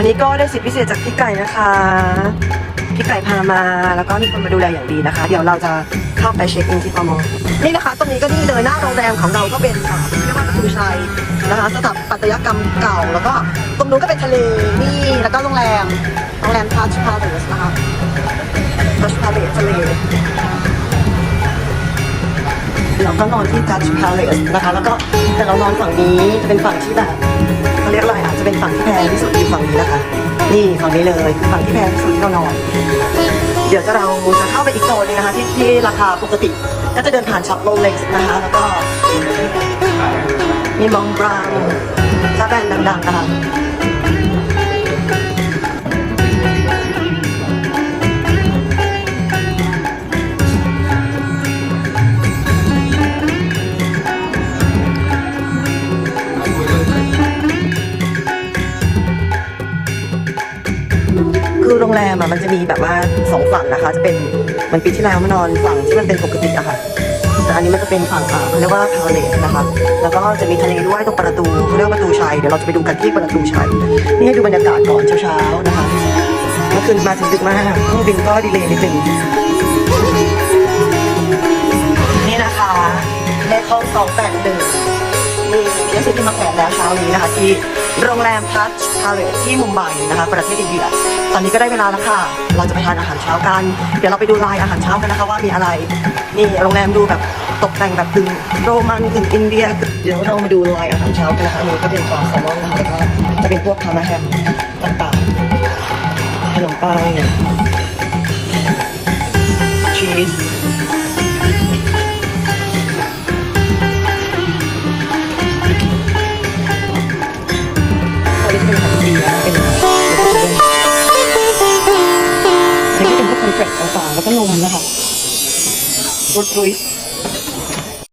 วันนี้ก็ได้สิทธิพิเศษจากพี่ไก่นะคะพี่ไก่พามา แล้วก็มีคนมาดูแลอย่างดีนะคะ เดี๋ยวเราจะเข้าไปเช็คอินที่ปมนี่นะคะ ตรงนี้ก็นี่เลยหน้าโรงแรมของเราก็เป็นอ่าเรียกว่าประตูชัยนะคะสถาปัตยกรรมเก่า แล้วก็ตรงนู้นก็เป็นทะเลนี่ แล้วก็โรงแรมโรงแรมทัชพาเลสนะคะทัชพาเลสทะเลเราก็นอนที่ทัชพาเลสนะคะ แล้วก็แต่เรานอนฝั่งนี้จะเป็นฝั่งที่แบบ จะเป็นฝั่งที่แพงที่สุดอยู่ฝั่งนี้นะคะ นี่ฝั่งนี้เลยคือฝั่งที่แพงที่สุดที่เรานอน เดี๋ยวจะเราจะเข้าไปอีกโซนหนึงนะคะที่ที่ราคาปกติ ก็จะเดินผ่านช็อปโรเล็กซ์นะคะ แล้วก็มีมองบราวน์ซาแบนด์ดังๆนะคะ คือโรงแรมอะมันจะมีแบบว่าสองฝั่งนะคะ จะเป็นมันปีที่แล้วมานอนฝั่งที่มันเป็นปกติอะค่ะแต่อันนี้มันจะเป็นฝั่งอ่าเขาเรียกว่าพาเลสนะคะแล้วก็จะมีทะเลด้วยตรงประตูเขาเรียกว่าประตูชัยเดี๋ยวเราจะไปดูกันที่ประตูชัยนี่ให้ดูบรรยากาศก่อนเช้าๆนะคะเมื่อคืนมาถึงดึกมากเครื่องบินก็ดีเลย์นิดนึงนี่นะคะเลขห้องสองแปดหนึ่ง นี่มีหนังสือพิมพ์มาแขวนแล้วเช้านี้นะคะ ที่โรงแรมทัชพาเลสที่มุมไบนะคะ ประเทศอินเดียตอนนี้ก็ได้เวลาแล้วค่ะ เราจะไปทานอาหารเช้ากัน เดี๋ยวเราไปดูลายอาหารเช้ากันนะคะว่ามีอะไร นี่โรงแรมดูแบบตกแต่งแบบกึ่งโรมันกึ่งอินเดีย เดี๋ยวเรามาดูลายอาหารเช้ากันนะคะอันนี้ก็เป็นปลาแซลมอนนะคะแล้วก็จะเป็นพวกพานาแฮมต่างๆขนมปัง เป็นพวกคอนเฟรตต่างๆแล้วก็นมนะคะรสรุย